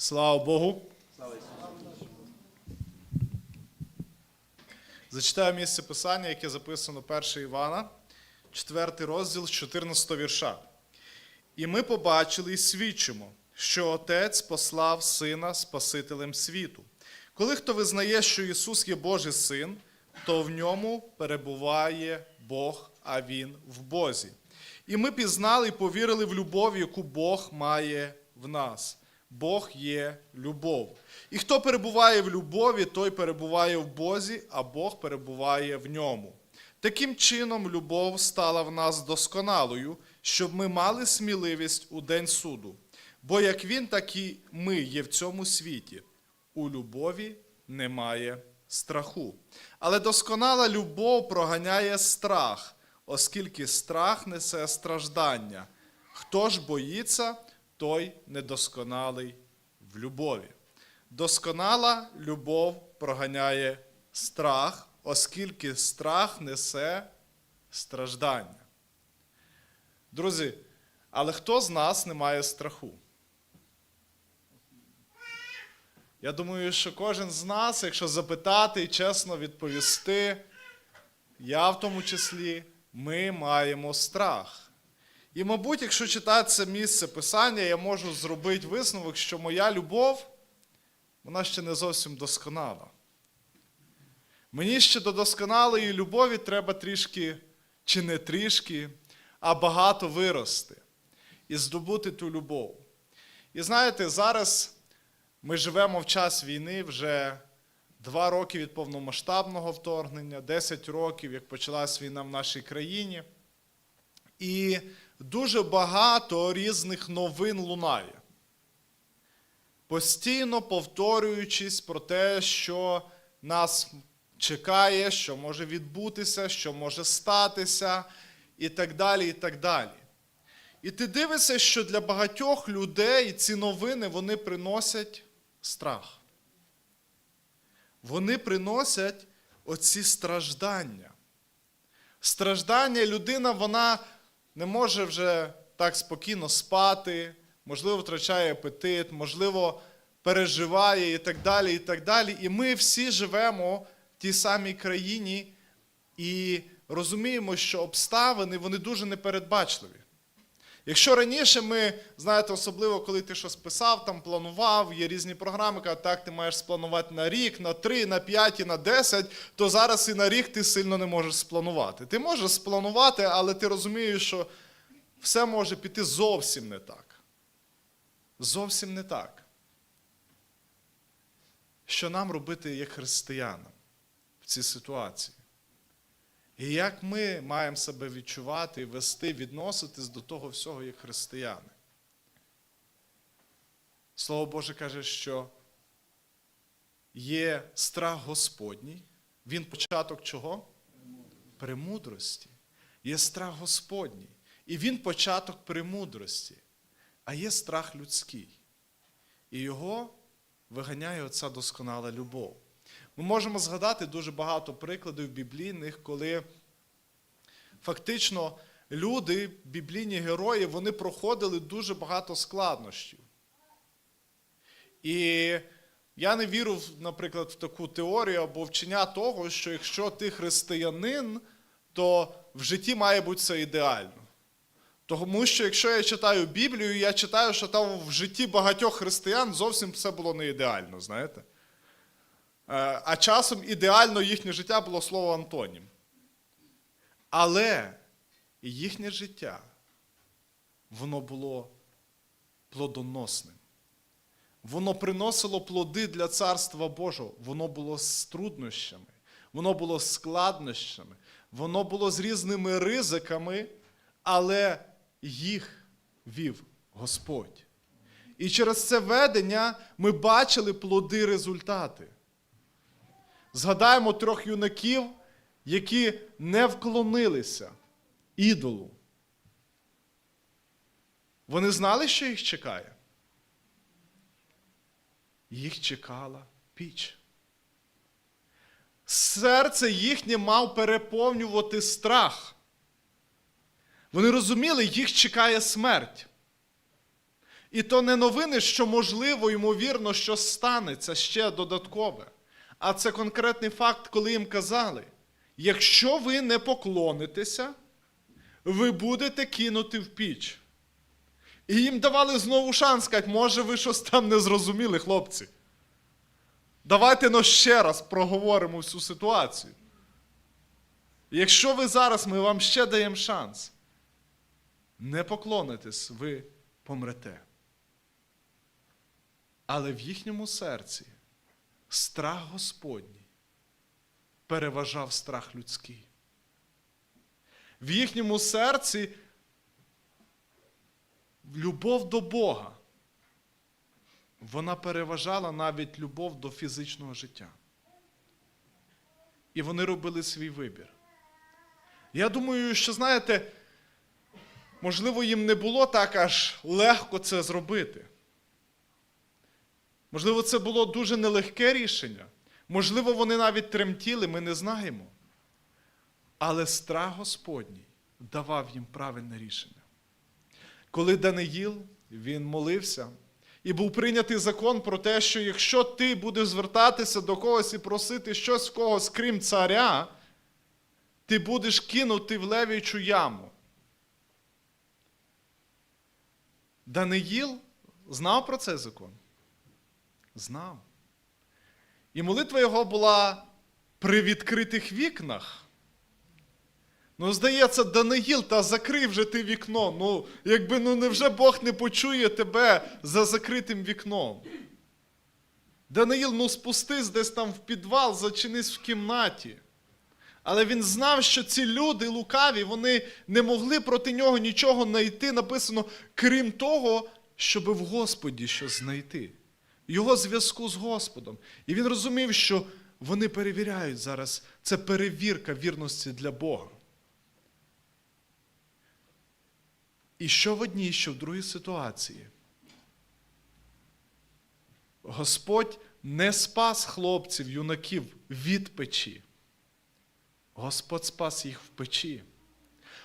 Слава Богу. Зачитаю місце писання, яке записано 1 Івана, 4 розділ 14 вірша. І ми побачили і свідчимо, що Отець послав Сина Спасителем світу. Коли хто визнає, що Ісус є Божий Син, то в ньому перебуває Бог, а Він в Бозі. І ми пізнали і повірили в любов, яку Бог має в нас. Бог є любов. І хто перебуває в любові, той перебуває в Бозі, а Бог перебуває в ньому. Таким чином, любов стала в нас досконалою, щоб ми мали сміливість у день суду. Бо як він, так і ми є в цьому світі. У любові немає страху. Але досконала любов проганяє страх, оскільки страх несе страждання. Хто ж боїться, той недосконалий в любові. Досконала любов проганяє страх, оскільки страх несе страждання. Друзі, але хто з нас не має страху? Я думаю, що кожен з нас, якщо запитати і чесно відповісти, я в тому числі, ми маємо страх. І, мабуть, якщо читати це місце писання, я можу зробити висновок, що моя любов, вона ще не зовсім досконала. Мені ще до досконалої любові треба трішки, чи не трішки, а багато вирости і здобути ту любов. І знаєте, зараз ми живемо в час війни вже два роки від повномасштабного вторгнення, 10 років, як почалась війна в нашій країні. І дуже багато різних новин лунає. Постійно повторюючись про те, що нас чекає, що може відбутися, що може статися, і так далі, і так далі. І ти дивишся, що для багатьох людей ці новини вони приносять страх. Вони приносять оці страждання. Страждання людина, вона не може вже так спокійно спати, можливо, втрачає апетит, можливо, переживає і так далі. І так далі. І ми всі живемо в тій самій країні і розуміємо, що обставини вони дуже непередбачливі. Якщо раніше ми, знаєте, особливо коли ти щось писав, там планував, є різні програми, кажуть, так ти маєш спланувати на рік, на три, на п'ять і на десять, то зараз і на рік ти сильно не можеш спланувати. Ти можеш спланувати, але ти розумієш, що все може піти зовсім не так. Зовсім не так. Що нам робити як християнам в цій ситуації? І як ми маємо себе відчувати, вести, відноситись до того всього, як християни? Слово Боже каже, що є страх Господній. Він початок чого? Премудрості. Є страх Господній. І він початок премудрості. А є страх людський. І його виганяє оця досконала любов. Ми можемо згадати дуже багато прикладів біблійних, коли фактично люди, біблійні герої, вони проходили дуже багато складнощів. І я не вірю, наприклад, в таку теорію або вчення того, що якщо ти християнин, то в житті має бути все ідеально. Тому що якщо я читаю Біблію, я читаю, що там в житті багатьох християн зовсім все було не ідеально, знаєте? Е, А часом ідеально їхнє життя було слово Антонім. Але їхнє життя, воно було плодоносним. Воно приносило плоди для Царства Божого. Воно було з труднощами, воно було з складнощами, воно було з різними ризиками, але їх вів Господь. І через це ведення ми бачили плоди результати. Згадаємо трьох юнаків, які не вклонилися ідолу. Вони знали, що їх чекає? Їх чекала піч. Серце їхнє мав переповнювати страх. Вони розуміли, їх чекає смерть. І то не новини, що можливо, ймовірно, що станеться ще додаткове. А це конкретний факт, коли їм казали: якщо ви не поклонитеся, ви будете кинути в піч. І їм давали знову шанс, сказати, може, ви щось там не зрозуміли, хлопці. Давайте ну, ще раз проговоримо всю ситуацію. Якщо ви зараз, ми вам ще даємо шанс. Не поклонитесь, ви помрете. Але в їхньому серці страх Господній переважав страх людський. В їхньому серці любов до Бога. Вона переважала навіть любов до фізичного життя. І вони робили свій вибір. Я думаю, що, знаєте, можливо, їм не було так аж легко це зробити. Можливо, це було дуже нелегке рішення. Можливо, вони навіть тремтіли, ми не знаємо. Але страх Господній давав їм правильне рішення. Коли Даниїл, він молився, і був прийнятий закон про те, що якщо ти будеш звертатися до когось і просити щось в когось, крім царя, ти будеш кинути в левічу яму. Даниїл знав про цей закон? Знав. І молитва його була при відкритих вікнах. Ну, здається, Даниїл, та закрий вже ти вікно. Ну, якби ну невже Бог не почує тебе за закритим вікном? Даниїл, ну спустись десь там в підвал, зачинись в кімнаті. Але він знав, що ці люди лукаві, вони не могли проти нього нічого знайти, написано, крім того, щоб в Господі щось знайти. Його зв'язку з Господом. І він розумів, що вони перевіряють зараз. Це перевірка вірності для Бога. І що в одній, що в другій ситуації. Господь не спас хлопців, юнаків від печі. Господь спас їх в печі.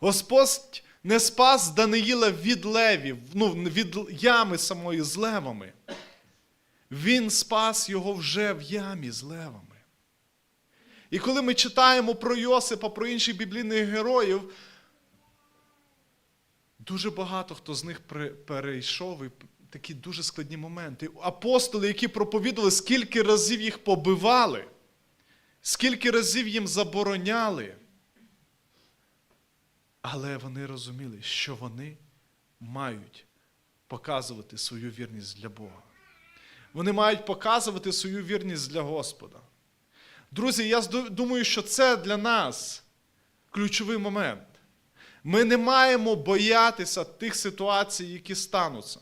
Господь не спас Даниїла від левів, ну, від ями самої з левами. Він спас його вже в ямі з левами. І коли ми читаємо про Йосипа, про інших біблійних героїв, дуже багато хто з них перейшов і такі дуже складні моменти. Апостоли, які проповідували, скільки разів їх побивали, скільки разів їм забороняли. Але вони розуміли, що вони мають показувати свою вірність для Бога. Вони мають показувати свою вірність для Господа. Друзі, я думаю, що це для нас ключовий момент. Ми не маємо боятися тих ситуацій, які стануться.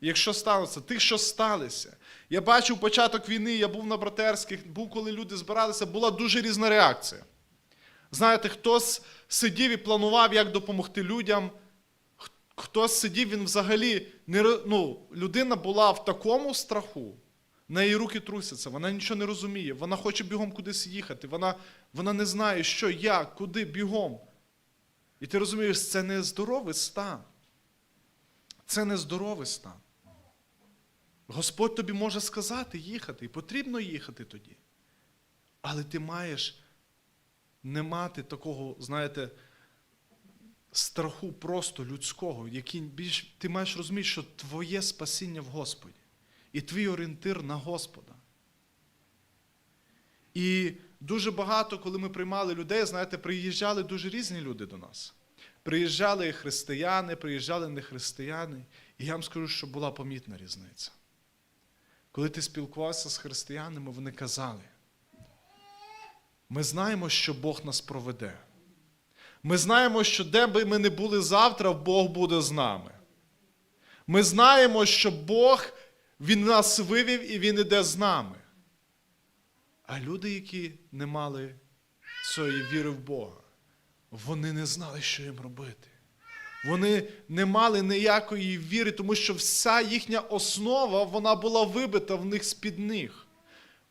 Якщо стануться, тих, що сталися. Я бачив початок війни, я був на братерських, був, коли люди збиралися, була дуже різна реакція. Знаєте, хтось сидів і планував, як допомогти людям. Хтось сидів, він взагалі не ну, людина була в такому страху, на її руки трусяться, вона нічого не розуміє, вона хоче бігом кудись їхати, вона, вона не знає, що, як, куди бігом. І ти розумієш, це не здоровий стан. Це не здоровий стан. Господь тобі може сказати їхати, і потрібно їхати тоді. Але ти маєш не мати такого, знаєте, страху просто людського, який більш ти маєш розуміти, що твоє спасіння в Господі. І твій орієнтир на Господа. І дуже багато, коли ми приймали людей, знаєте, приїжджали дуже різні люди до нас. Приїжджали християни, приїжджали не християни. І я вам скажу, що була помітна різниця. Коли ти спілкувався з християнами, вони казали, ми знаємо, що Бог нас проведе. Ми знаємо, що де би ми не були завтра, Бог буде з нами. Ми знаємо, що Бог Він нас вивів і Він іде з нами. А люди, які не мали цієї віри в Бога, вони не знали, що їм робити. Вони не мали ніякої віри, тому що вся їхня основа вона була вибита в них з-під них.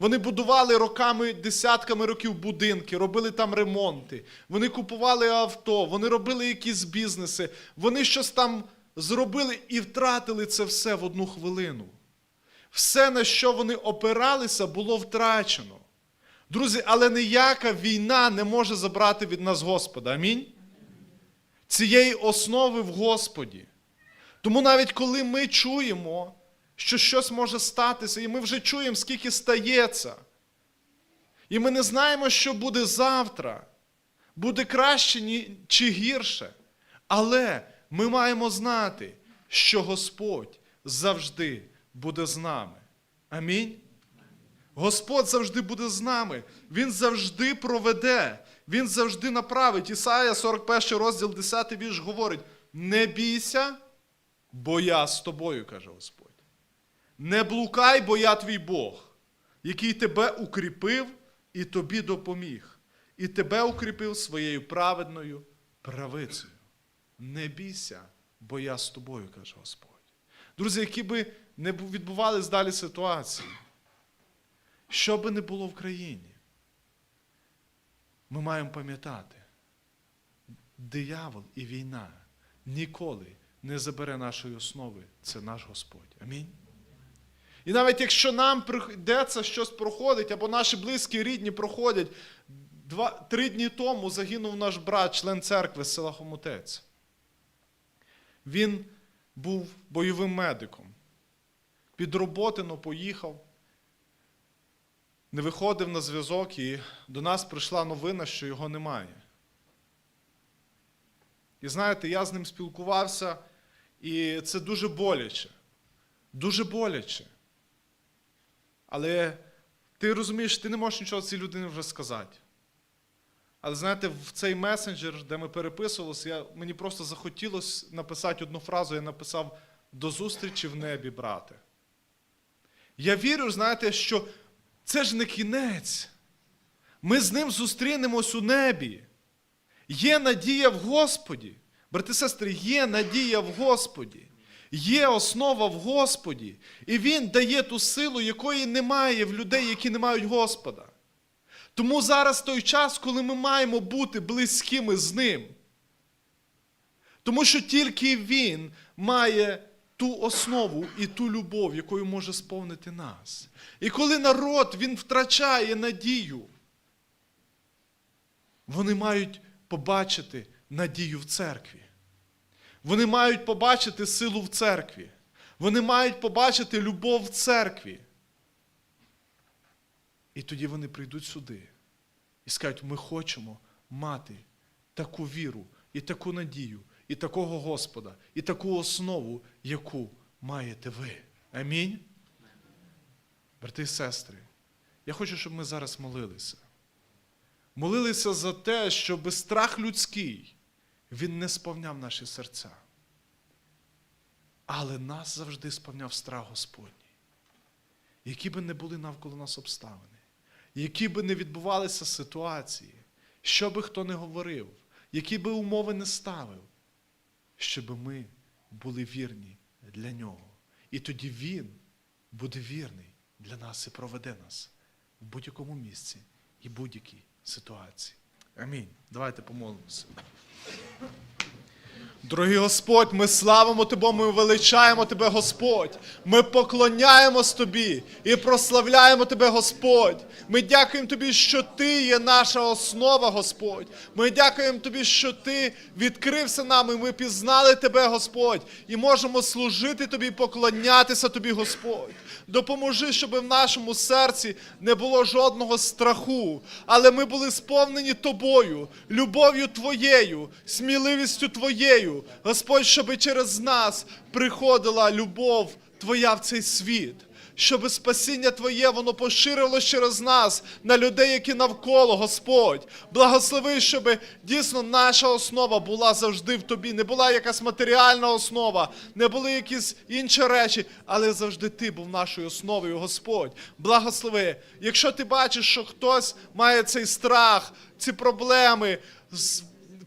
Вони будували роками, десятками років будинки, робили там ремонти, вони купували авто, вони робили якісь бізнеси, вони щось там зробили і втратили це все в одну хвилину. Все, на що вони опиралися, було втрачено. Друзі, але ніяка війна не може забрати від нас Господа. Амінь. Цієї основи в Господі. Тому навіть коли ми чуємо, що щось може статися, і ми вже чуємо, скільки стається, і ми не знаємо, що буде завтра, буде краще чи гірше. Але ми маємо знати, що Господь завжди буде з нами. Амінь. Господь завжди буде з нами. Він завжди проведе, Він завжди направить. Ісая, 41 розділ, 10 вірш говорить: не бійся, бо я з тобою, каже Господь. Не блукай, бо я твій Бог, який тебе укріпив і тобі допоміг, і тебе укріпив своєю праведною правицею. Не бійся, бо я з тобою, каже Господь. Друзі, які би не бу- відбувались далі ситуації, що би не було в країні, ми маємо пам'ятати, диявол і війна ніколи не забере нашої основи. Це наш Господь. Амінь. І навіть якщо нам прийдеться щось проходить, або наші близькі рідні проходять, два, три дні тому загинув наш брат, член церкви з села Хомутець. Він був бойовим медиком. Під роботино поїхав, не виходив на зв'язок, і до нас прийшла новина, що його немає. І знаєте, я з ним спілкувався, і це дуже боляче. Дуже боляче. Але ти розумієш, ти не можеш нічого цій людині вже сказати. Але знаєте, в цей месенджер, де ми переписувалися, я, мені просто захотілося написати одну фразу, я написав до зустрічі в небі, брате. Я вірю, знаєте, що це ж не кінець. Ми з ним зустрінемось у небі. Є надія в Господі. Брати сестри, є надія в Господі. Є основа в Господі. І Він дає ту силу, якої немає в людей, які не мають Господа. Тому зараз той час, коли ми маємо бути близькими з Ним. Тому що тільки Він має ту основу і ту любов, якою може сповнити нас. І коли народ він втрачає надію, вони мають побачити надію в церкві. Вони мають побачити силу в церкві. Вони мають побачити любов в церкві. І тоді вони прийдуть сюди і скажуть, ми хочемо мати таку віру і таку надію, і такого Господа, і таку основу, яку маєте ви. Амінь. Брати і сестри, я хочу, щоб ми зараз молилися. Молилися за те, щоб страх людський, він не сповняв наші серця. Але нас завжди сповняв страх Господній. Які би не були навколо нас обставини, які би не відбувалися ситуації, що би хто не говорив, які би умови не ставив, щоб ми були вірні для нього. І тоді Він буде вірний для нас і проведе нас в будь-якому місці і будь-якій ситуації. Амінь. Давайте помолимося. Дорогий Господь, ми славимо Тебе, ми величаємо Тебе, Господь. Ми поклоняємось Тобі і прославляємо Тебе, Господь. Ми дякуємо Тобі, що Ти є наша основа, Господь. Ми дякуємо Тобі, що Ти відкрився нам, і ми пізнали Тебе, Господь, і можемо служити Тобі, поклонятися Тобі, Господь. Допоможи, щоб в нашому серці не було жодного страху, але ми були сповнені Тобою, любов'ю Твоєю, сміливістю Твоєю. Господь, щоб через нас приходила любов Твоя в цей світ. Щоб спасіння Твоє, воно поширилось через нас на людей, які навколо, Господь. Благослови, щоб дійсно наша основа була завжди в Тобі. Не була якась матеріальна основа, не були якісь інші речі, але завжди Ти був нашою основою, Господь. Благослови. Якщо ти бачиш, що хтось має цей страх, ці проблеми,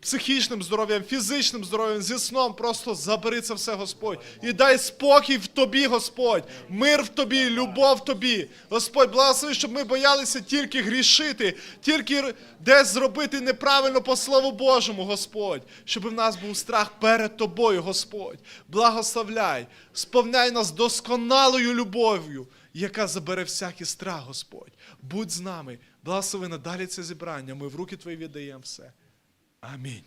психічним здоров'ям, фізичним здоров'ям, зі сном. Просто забери це все, Господь. І дай спокій в тобі, Господь. Мир в тобі, любов в тобі. Господь, благослови, щоб ми боялися тільки грішити, тільки десь зробити неправильно по Слову Божому, Господь. Щоб в нас був страх перед тобою, Господь. Благословляй, сповняй нас досконалою любов'ю, яка забере всякий страх, Господь. Будь з нами. Благослови надалі це зібрання. Ми в руки Твої віддаємо все. Амінь.